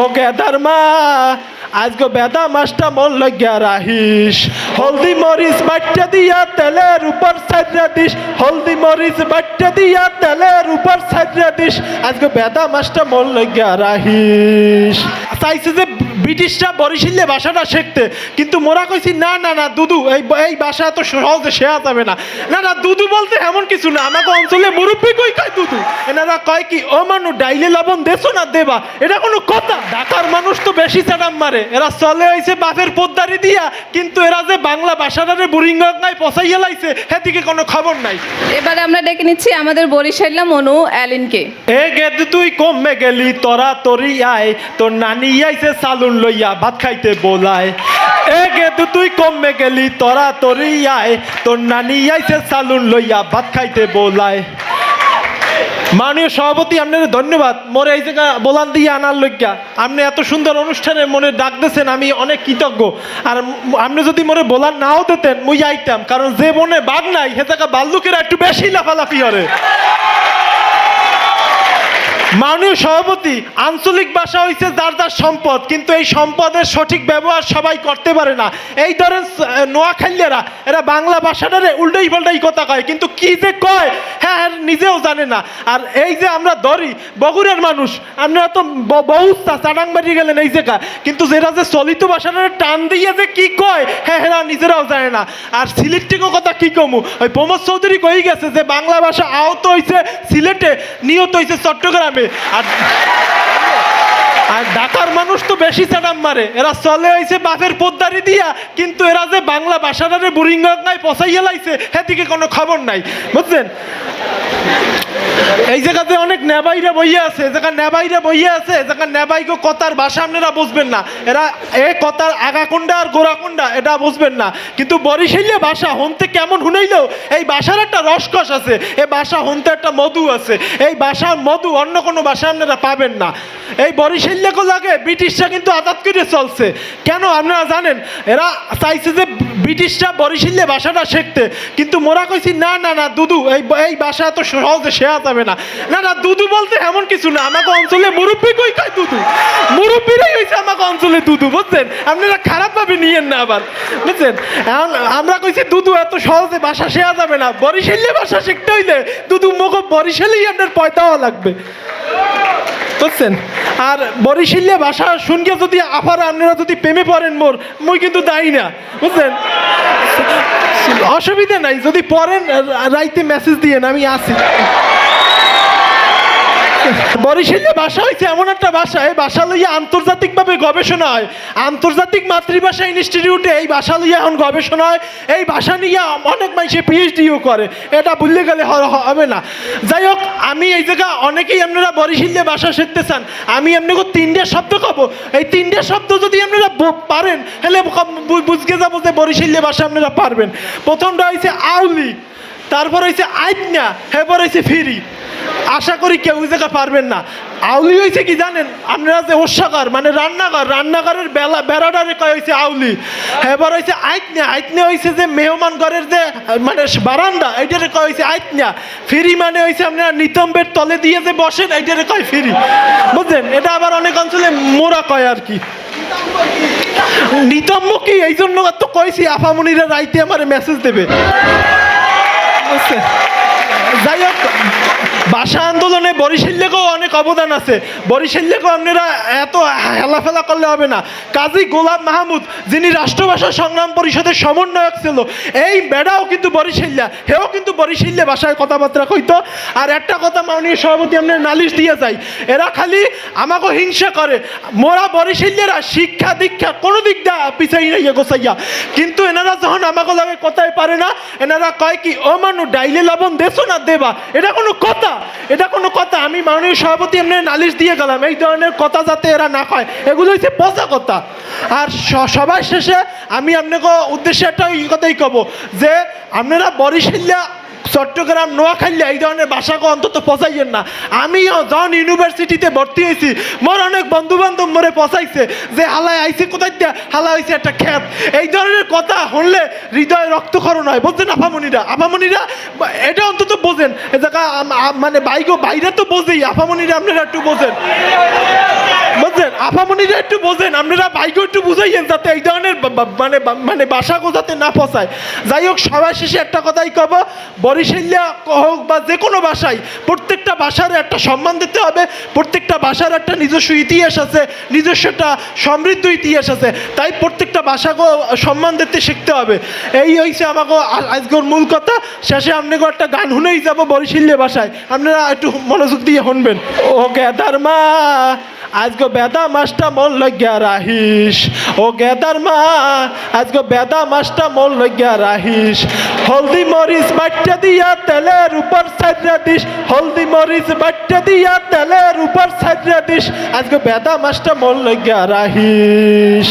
ও gather মা, আজকে বেদা মাছটা মন লাগিয়া রাহিস। হলদি মরিচ বাট্টা দিয়া তেলের উপর সাজরা দিস। হলদি মরিচ বাট্টা দিয়া তেলের উপর সাজরা দিস। আজকে বেদা মাছটা মন লাগিয়া রাহিস। চাইছে যে ব্রিটিশরা বরিশিল্লে ভাষাটা শিখতে কিন্তু মোরা কইছি না না না দুদু এই এই ভাষা তো সহজে শেয়া যাবে না। না না দুদু বলতে এমন কিছু না আমাকে অঞ্চলে মুরব্বী কই কয় দুদু? এনারা কয় কি ও মানু ডাইলে লবণ দেছো না দেবা? এটা কোনো কথা ঢাকার মানুষ তো বেশি চাটাম মারে। এরা চলে হইছে বাপের পোদ্দারি দিয়া কিন্তু এরা যে বাংলা ভাষাটারে বুরিঙ্গায় পচাইয়া লাইছে সেদিকে কোনো খবর নাই। এবারে আমরা ডেকে নিচ্ছি আমাদের বরিশাল্লা মনু অ্যালিনকে। এ গেদ তুই কমে গেলি তোরা তরি আয় তোর নানি আইছে সালুন লইয়া ভাত খাইতে বোলায়। এ গেদ তুই কমে গেলি, তোরা তরি আয়। তোর নানি আইছে সালুন লইয়া ভাত খাইতে বোলায়। মাননীয় সভাপতি, আপনার ধন্যবাদ। মোরে এই জায়গা বলান দিয়ে আনার লজ্ঞা আপনি এত সুন্দর অনুষ্ঠানে মনে ডাক দিয়েছেন, আমি অনেক কৃতজ্ঞ। আর আপনি যদি মোরে বলান নাও দিতেন, মুই আইতাম। কারণ যে মনে বাঘ নাই, সে জায়গা বাল্লুকেরা একটু বেশি লাফালাফি করে। মাননীয় সভাপতি, আঞ্চলিক ভাষা হইছে যার যার সম্পদ, কিন্তু এই সম্পদের সঠিক ব্যবহার সবাই করতে পারে না। এই ধরেন নোয়াখালীরা, এরা বাংলা ভাষাটারে উল্টাই পাল্টাই কথা কয়, কিন্তু কি যে কয় হ্যাঁ হ্যাঁ নিজেও জানে না। আর এই যে আমরা ধরি, বগুড়ের মানুষ আপনারা তো ব- বহুত চাটাংবাড়ি গেলেন এই জায়গা কিন্তু যেটা যে চলিত ভাষাটারে টান দিয়ে যে কি কয় হ্যাঁ হ্যাঁ নিজেরাও জানে না। আর সিলেট থেকেও কথা কি কমু, ওই প্রমোদ চৌধুরী কই গেছে যে বাংলা ভাষা আহত হয়েছে সিলেটে নিহত হয়েছে চট্টগ্রামে। আর আর ঢাকার মানুষ তো বেশি চাটাম মারে। এরা চলে হয়েছে বাপের পোদ্দারি দিয়া, কিন্তু এরা যে বাংলা ভাষাটারে বুরিঙ্গায় পচাইয়া লাইছে, সেদিকে কোনো খবর নাই। বুঝছেন? এই জায়গাতে অনেক নেবাইরা বইয়ে আছে জায়গা নেবাইরা বইয়ে আছে জায়গা নেবাইগো কথার ভাষা আপনারা বুঝবেন না। এরা এ কথার আগাকুন্ডা আর গোড়াকুন্ডা এটা বুঝবেন না। কিন্তু বরিশালীয় ভাষা হনতে কেমন শুনাইলেও এই ভাষার একটা রসকস আছে, এই ভাষা হনতে একটা মধু আছে। এই ভাষার মধু অন্য কোনো ভাষা আপনারা পাবেন না। এই বরিশাল্যকে লাগে, ব্রিটিশরা কিন্তু আজাদ করে চলছে। কেন? আপনারা জানেন, এরা চাইছে যে ব্রিটিশরা বরিশাল্য ভাষাটা শিখতে। কিন্তু মোরা কইছি, না না না, দুদু, এই এই ভাষা তো সহজে শেয়া যাবে না। না না, দুদু বলতে এমন কিছু না। আমাকে অঞ্চলে মুরব্বী কই কয় দুদু? মুরব্বীরাই হয়েছে আমাকে অঞ্চলে দুদু, বুঝছেন? আপনারা খারাপভাবে নিয়েন না আবার, বুঝছেন? এখন আমরা কইছি, দুদু, এত সহজে ভাষা শেয়া যাবে না। বরিশাল্য ভাষা শিখতে হইলে দুদু মুখ বরিশালেই আপনার পয়তাও লাগবে। বুঝছেন? আর বরিশিল্লে ভাষা শুনকে যদি আফার, আপনারা যদি প্রেমে পড়েন মোর, মুই কিন্তু দায়ী না বুঝলেন অসুবিধা নাই, যদি পড়েন, রাইতে মেসেজ দিয়েন আমি আসি। বরিশাল্য ভাষা হয়েছে এমন একটা ভাষা, এই লইয়া আন্তর্জাতিকভাবে গবেষণা হয়। আন্তর্জাতিক মাতৃভাষা ইনস্টিটিউটে এই ভাষা লইয়া এখন গবেষণা হয়। এই ভাষা নিয়ে অনেক মানুষে পিএইচডিও করে। এটা ভুললে গেলে হবে না। যাই হোক, আমি এই জায়গা অনেকেই আপনারা বরিশাল্য ভাষা শিখতে চান। আমি আপনাকে তিনটে শব্দ কব। এই তিনটে শব্দ যদি আপনারা পারেন, তাহলে বুঝতে যাব যে বরিশাল্য ভাষা আপনারা পারবেন। প্রথমটা হয়েছে আউলি। তারপর হয়েছে আইটনা এরপর হয়েছে ফিরি। আশা করি কেউ জায়গা পারবেন না। আউলি হয়েছে কি জানেন? আপনারা যে ওষাকার মানে রান্নাঘর, রান্নাঘরের বেলা বেড়াটারে কয় হয়েছে আউলি। এবার হয়েছে আইটনা আইটনা হয়েছে যে মেহমান ঘরের যে মানে বারান্দা, এইটারে কয় হয়েছে আইটনা ফিরি মানে হয়েছে আপনারা নিতম্বের তলে দিয়ে যে বসেন, এইটারে কয় ফিরি। বুঝলেন? এটা আবার অনেক অঞ্চলে মোরা কয় আর কি। নিতম্ব কি? এই জন্য তো কইছি আফামনিরা রাইতে আমার মেসেজ দেবে। বুঝছে? যাই হোক ভাষা আন্দোলনে বরিশাল্যকেও অনেক অবদান আছে। বরিশাল্যকেও আপনারা এত হেলাফেলা করলে হবে না। কাজী গোলাম মাহমুদ, যিনি রাষ্ট্রভাষা সংগ্রাম পরিষদের সমন্বয়ক ছিল, এই বেড়াও কিন্তু বরিশাল্যা হেও কিন্তু বরিশাল্য ভাষায় কথাবার্তা কইতো। আর একটা কথা মাননীয় সভাপতি আপনার নালিশ দিয়ে যায় এরা খালি আমাকে হিংসা করে। মোরা বরিশাল্যরা শিক্ষা দীক্ষা কোনো দিক দা পিছাই নাই গোসাইয়া কিন্তু এনারা যখন আমাকে লাগে কথাই পারে না, এনারা কয় কি, ও মানু, ডাইলে লবণ দেছো না দেবা? এটা কোনো কথা। এটা কোনো কথা, আমি মাননীয় সভাপতি এমনি নালিশ দিয়ে গেলাম, এই ধরনের কথা যাতে এরা না হয় এগুলো হচ্ছে পচা কথা। আর সবার শেষে আমি আপনাকে উদ্দেশ্যে একটা কথাই কব, যে আপনারা বরিশাল্যা চট্টগ্রাম, নোয়াখালী, এই ধরনের ভাষাকে অন্তত পচাইয়েন না। আমিও যখন ইউনিভার্সিটিতে ভর্তি হয়েছি, মোর অনেক বন্ধু বান্ধব মরে পচাইছে যে, হালায় আইসি কোথায় দিয়া হালা হয়েছে একটা খ্যাত। এই ধরনের কথা শুনলে হৃদয় রক্তক্ষরণ হয়। বুঝছেন আপামনিরা আপামনিরা বা- এটা অন্তত বোঝেন। এ জায়গা মানে বাইগো, বাইরে তো বোঝেই। আপামনিরা আপনারা একটু বোঝেন। বুঝছেন? আপামনিরা একটু বোঝেন, আপনারা বাইকও একটু বুঝাইয়েন যাতে এই ধরনের মানে মানে বাসাগো যাতে না পচায় যাই হোক, সবার শেষে একটা কথাই কব, বরিশাল্যা হোক বা যে কোনো ভাষায় প্রত্যেকটা ভাষার একটা সম্মান দিতে হবে, প্রত্যেকটা ভাষার একটা নিজস্ব ইতিহাস আছে নিজস্ব একটা সমৃদ্ধ ইতিহাস আছে, তাই প্রত্যেকটা ভাষাকে সম্মান দিতে শিখতে হবে। এই হয়েছে আমাকে আজকের মূল কথা, শেষে আপনাকে একটা গান শুনেই যাব বরিশাল্য ভাষায় আপনারা একটু মনোযোগ দিয়ে শুনবেন। ওকে গেদার মা আজকে বেদা মাছটা মন লজ্ঞা রাহিস। ও গেদার মা আজকে বেদা মাছটা মন লজ্ঞা রাহিস। হলদি মরিচ বাট্টা দিয়া তেলের উপর সাজরা দিস। হলদি মরিচ বাট্টা দিয়া তেলের উপর সাজরা দিস। আজকে বেদা মাছটা মন লজ্ঞা রাহিস।